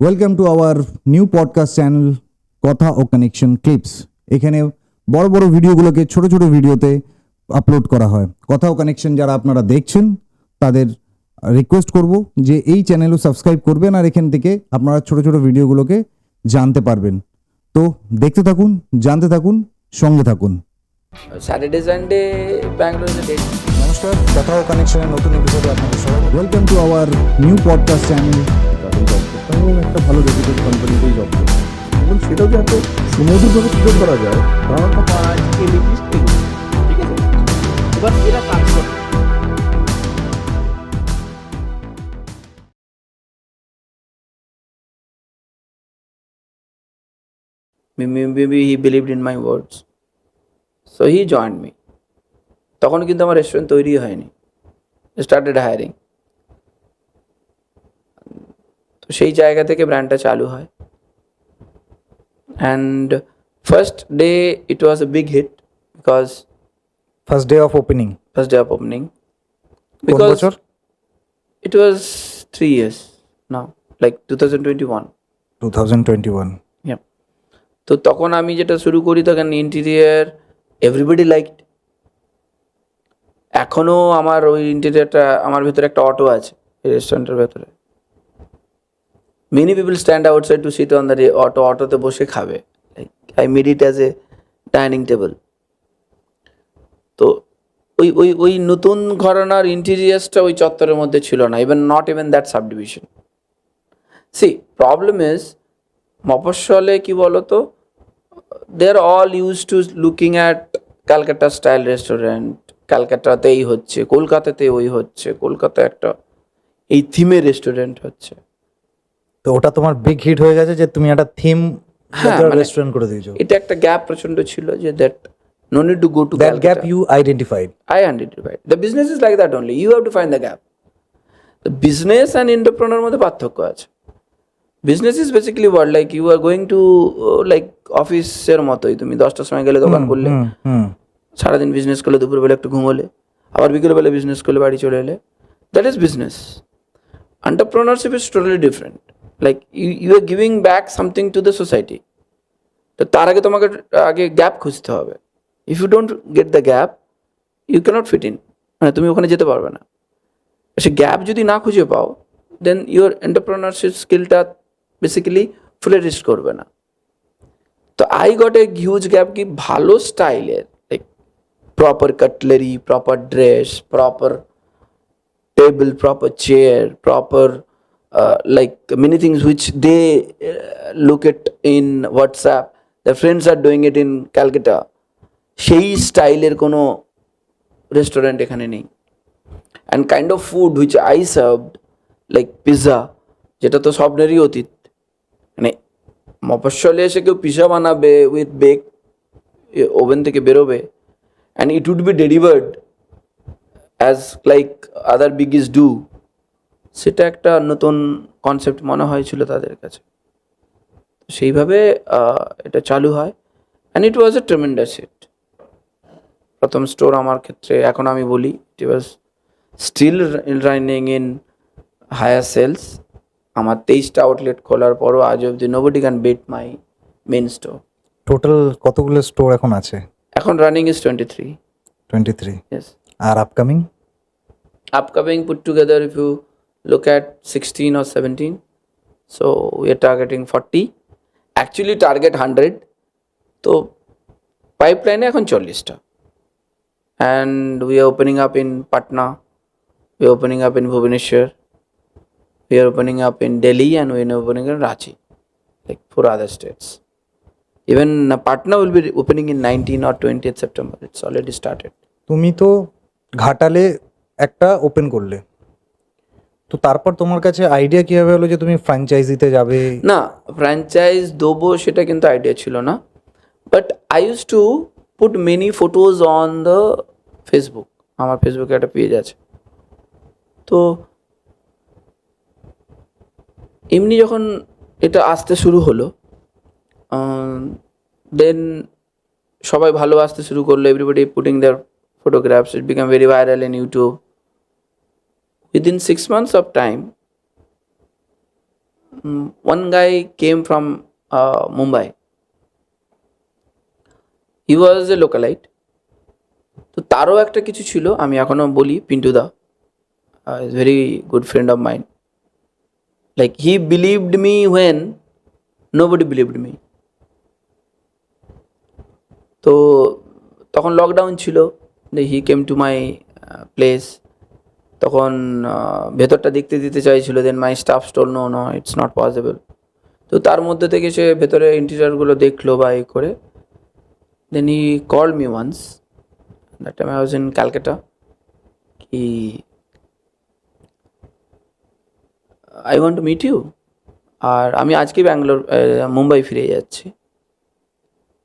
Welcome to our new podcast channel কথা ও connection clips এখানে বড় বড় ভিডিওগুলোকে ছোট ছোট ভিডিওতে আপলোড করা হয়। কথা ও কানেকশন যারা আপনারা দেখছেন তাদের রিকোয়েস্ট করব যে এই চ্যানেলও সাবস্ক্রাইব করবেন আর এখান থেকে আপনারা ছোট ছোট ভিডিওগুলোকে জানতে পারবেন। তো দেখতে থাকুন জানতে থাকুন সঙ্গে থাকুন। স্যাটারডে সানডে ব্যাঙ্গালোরে ডেট নমস্কার কথা ও কানেকশনের নতুন এপিসোডে আপনাদের সবাই welcome to our new podcast channel এবং একটা ভালো রেপুটেড কোম্পানিতেই জব হবে। এবং সেটাও যে এত সুমধুরভাবে সুযোগ করা যায় ঠিক আছে এবার এরা কাজ করে maybe he believed in my words. So he joined me. তখন কিন্তু আমার রেস্টুরেন্ট তৈরি হয়নি স্টার্টেড হায়ারিং তো সেই জায়গা থেকে ব্র্যান্ডটা চালু হয়। And first day it was a big hit because first day of opening first day of opening because it was three years না like two thousand twenty one two thousand twenty one তো তখন আমি যেটা শুরু করি তখন interior everybody like এখনও আমার ওই ইন্টেরিয়ারটা আমার ভেতরে একটা অটো আছে এই রেস্টুরেন্টের ভেতরে। Many people stand outside to sit on the auto অটোতে বসে খাবে। Like I made it as a dining table তো ওই ওই ওই নতুন ঘরানার ইন্টেরিয়ার্সটা ওই চত্বরের মধ্যে ছিল না even not even that subdivision see problem is মফস্বলে কি বলতো they are all use to looking at Calcutta style restaurant ক্যালকাটাতেই হচ্ছে কলকাতাতে ওই হচ্ছে কলকাতা একটা, এই থিমের রেস্টুরেন্ট হচ্ছে। তো ওটা তোমার বিগ হিট হয়ে গেছে যে তুমি একটা থিম হ্যাঁ, মানে- রেস্টুরেন্ট করে দিয়েছ। এটা একটা গ্যাপ প্রচণ্ড ছিল যে that no need to go to that gap you identified I identified. The business is like that only. You have to find the gap. The business and entrepreneur মধ্যে পার্থক্য আছে। Business is basically word like you are going to like অফিসের মতোই। তুমি দশটার সময় গেলে দোকান করলে সারাদিন বিজনেস করলে দুপুরবেলা একটু ঘুমোলে। আবার বিকেলবেলা বিজনেস করলে বাড়ি চলে এলে। That is business entrepreneurship is totally different like you you are giving back something to the society তো তার আগে তোমাকে আগে গ্যাপ খুঁজতে হবে। If you don't get the gap you can't fit in মানে তুমি ওখানে যেতে পারবে না। সে গ্যাপ যদি না খুঁজে পাও দেন ইউর এন্টারপ্রেনারশিপ স্কিলটা বেসিক্যালি ফ্লেরিস্ট করবে না। তো I got a huge gap কি ভালো স্টাইলের like proper cutlery, proper dress proper table proper chair proper uh, like many things which they uh, look at in WhatsApp. Their friends are doing it in Calcutta. সেই স্টাইলের কোনো restaurant এখানে নেই and kind of food which I served like pizza যেটা তো স্বপ্নেরই অতীত মানে মফস্বলে এসে কেউ পিৎজা বানাবে উইথ বেক ওভেন থেকে বেরোবে and it would be delivered as like other biggies do সেটা একটা নতুন কনসেপ্ট মনে হয়েছিল তাদের কাছে। সেইভাবে এটা চালু হয়। And it was a tremendous hit প্রথম স্টোর আমার ক্ষেত্রে এখন আমি বলি it was still running in higher sales আমার তেইশটা আউটলেট খোলার পরও আজ অব্দি nobody can beat my main store total কতগুলো স্টোর এখন আছে? এখন running is twenty three twenty three R upcoming upcoming put together if you look at 16 or 17 so, we are targeting 40 actually, target 100 তো পাইপলাইনে এখন চল্লিশটা। And we are opening up in Patna we are opening up in Bhubaneswar we are opening up in Delhi and we are opening in Ranchi like four other states even Patna will be opening in nineteen or twenty September it's already started তুমি তো ঘাটালে একটা open করলে। তো তারপর তোমার কাছে idea কীভাবে হলো যে তুমি ফ্র্যাঞ্চাইজিতে যাবে? না ফ্র্যাঞ্চাইজ দেবো সেটা কিন্তু আইডিয়া ছিল না। But I use to put many photos on the Facebook আমার ফেসবুকে একটা পেজ আছে। তো এমনি যখন এটা আসতে শুরু হলো দেন সবাই ভালোবাসতে শুরু করল। Everybody putting their photographs it became very viral in youtube within six months of time mm, one guy came from uh, Mumbai. He was a localite. তো তারও একটা কিছু ছিল আমি এখনও বলি Pintu da is very good friend of mind like he believed me when nobody believed me তো তখন লকডাউন ছিল he came to my place তখন ভেতরটা দেখতে দিতে চাইছিল then my staff store no no it's not possible তো তার মধ্যে থেকে সে ভেতরে ইন্টেরিয়ারগুলো দেখল বা এ করে। Then he call me once that time I was in Calcutta কি I want to meet you আর আমি আজকে ব্যাঙ্গালোর মুম্বাই ফিরে যাচ্ছি।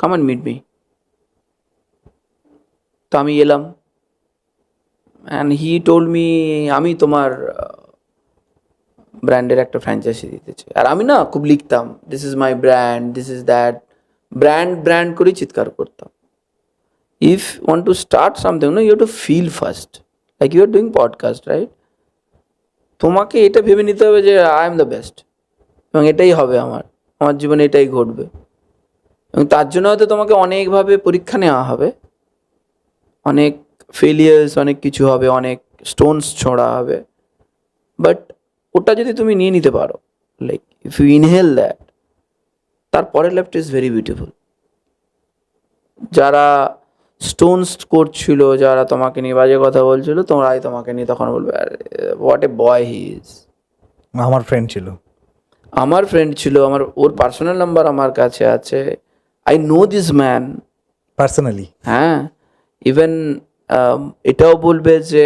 কাম অ্যান্ড মিট মি তো আমি এলাম। অ্যান্ড হি টোল্ড মি আমি তোমার ব্র্যান্ডের একটা ফ্র্যাঞ্চাইজি দিতে চাই। আর আমি না খুব লিখতাম this is my brand this is that brand brand করেই চিৎকার করতাম। If want to start something না you to feel first like you are doing podcast right তোমাকে এটা ভেবে নিতে হবে যে আই এম দ্য বেস্ট এবং এটাই হবে আমার। আমার জীবনে এটাই ঘটবে। এবং তার জন্য হয়তো তোমাকে অনেকভাবে পরীক্ষা নেওয়া হবে। অনেক ফেলিয়ার্স অনেক কিছু হবে অনেক স্টোনস ছোঁড়া হবে। বাট ওটা যদি তুমি নিয়ে নিতে পারো like if you inhale that তারপরের লাইফটা ইজ ভেরি বিউটিফুল যারা স্টোনস করছিল যারা তোমাকে নিয়ে বাজে কথা বলছিল তোমরাই তোমাকে নিয়ে তখন বলবে what a boy he is আমার ফ্রেন্ড ছিল। আমার ফ্রেন্ড ছিল আমার ওর পার্সোনাল নাম্বার আমার কাছে আছে। I know this man personally হ্যাঁ। ইভেন এটাও বলবে যে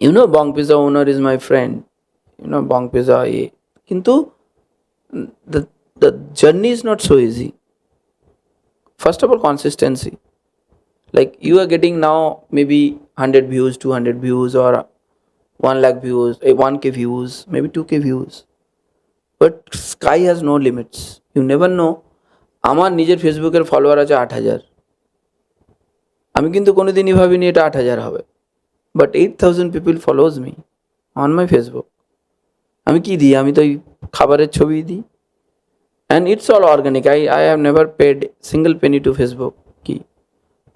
you know Bong pizza owner is my friend you know Bong pizza এ কিন্তু the journey is not so easy first of all consistency like you are getting now maybe hundred views two hundred views or views one K views maybe two K views but sky has no limits you never know আমার নিজের ফেসবুকের follower আছে আট হাজার। আমি কিন্তু কোনোদিনই ভাবিনি এটা আট হাজার হবে। But eight thousand people follows me on my Facebook আমি কি দিই? আমি তো ওই খাবারের ছবি দিই। And it's all organic I I have never paid single penny to Facebook কি?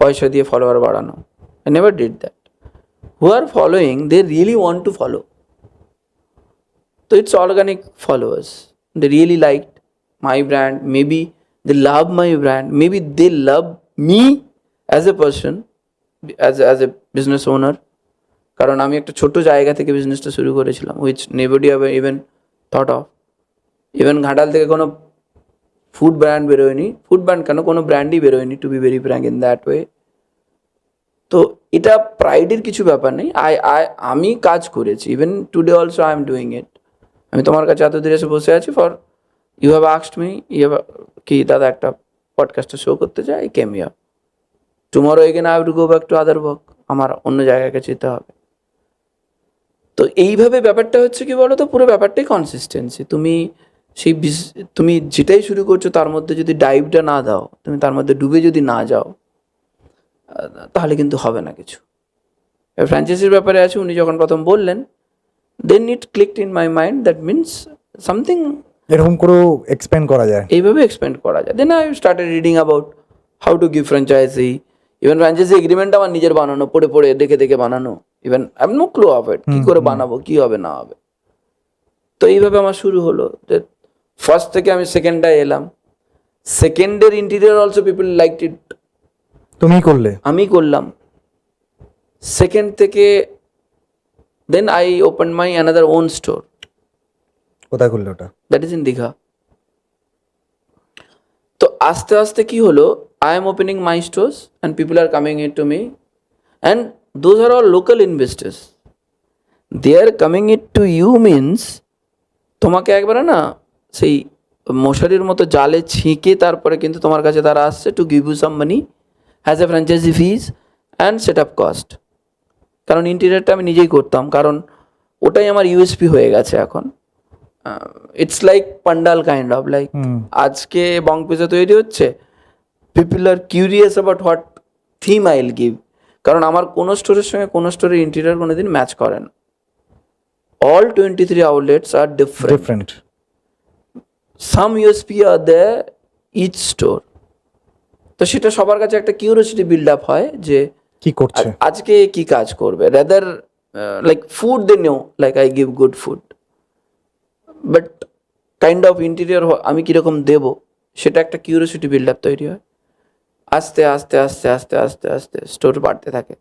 পয়সা দিয়ে ফলোয়ার বাড়ানো। I never did that who are following they really want to follow So it's organic followers. They really liked my brand. Maybe they love my brand. Maybe they love me as a person as as a business owner. কারণ আমি একটা ছোট জায়গা থেকে বিজনেসটা শুরু করেছিলাম which nobody হবে even thought of even Ghatal থেকে কোনো ফুড ব্র্যান্ড বেরোয়নি ফুড ব্র্যান্ড কেন, কোনো ব্র্যান্ডই বেরোয়নি to be very frank in that way তো এটা প্রাইডের কিছু ব্যাপার নেই আই আই আমি কাজ করেছি even today also I am doing it আমি তোমার কাছে এত দূরে এসে বসে আছি for you have asked me you have কি দাদা একটা পডকাস্টে শো করতে চাই came yeah tomorrow again I to go back to other work আমার অন্য জায়গায় কাছে যেতে হবে। তো এইভাবে ব্যাপারটা হচ্ছে কি বলো তো পুরো ব্যাপারটাই কনসিস্টেন্সি তুমি সেই তুমি যেটাই শুরু করছ তার মধ্যে যদি ডাইভটা না দাও তুমি তার মধ্যে ডুবে যদি না যাও তাহলে কিন্তু হবে না কিছু। ফ্র্যাঞ্চাইজির ব্যাপারে আছে উনি যখন প্রথম বললেন then it clicked in my mind that means something এরকম করেও এক্সপ্যান্ড করা যায়। এইভাবে এক্সপেন্ড করা যায়। Then I started reading about how to give franchise even franchise agreement আমার নিজের বানানো পড়ে পড়ে দেখে দেখে বানানো even I no clue of it কী করে বানাবো কি হবে না হবে। তো এইভাবে আমার শুরু হলো যে ফার্স্ট থেকে আমি সেকেন্ডটায় এলাম। সেকেন্ডের interior also people like it তুমি করলে? আমি করলাম। সেকেন্ড থেকে then I open my another own store কোথায় করলে ওটা? দ্যাট ইজ ইন দীঘা তো আস্তে আস্তে কি হলো? I am opening my stores and people are coming it to me and those are all local investors they are coming it to you means তোমাকে একবারে না সেই মশারির মতো জালে ছেঁকে তারপরে কিন্তু তোমার কাছে তারা আসছে to give you some money has a franchise fees and set up cost কারণ ইন্টেরিয়ারটা আমি নিজেই করতাম কারণ ওটাই আমার ইউএসপি হয়ে গেছে এখন। It's like pandal kind of like আজকে বং পিজা তৈরি হচ্ছে people are curious about what theme I will give কারণ আমার কোনো স্টোরের সঙ্গে কোনো স্টোরের ইন্টেরিয়ার কোনো দিন ম্যাচ করে না। All twenty three outlets are different different some USP are the each store তো সেটা সবার কাছে একটা কিউরিয়াসিটি বিল্ড আপ হয় যে কি করছে? আজকে কি কাজ করবে? Rather like food they know like I give good food but kind of interior আমি কীরকম দেব? সেটা একটা কিউরিয়াসিটি বিল্ড আপ তৈরি হয়। আস্তে আস্তে আস্তে আস্তে আস্তে আস্তে স্টোর বাড়তে থাকে.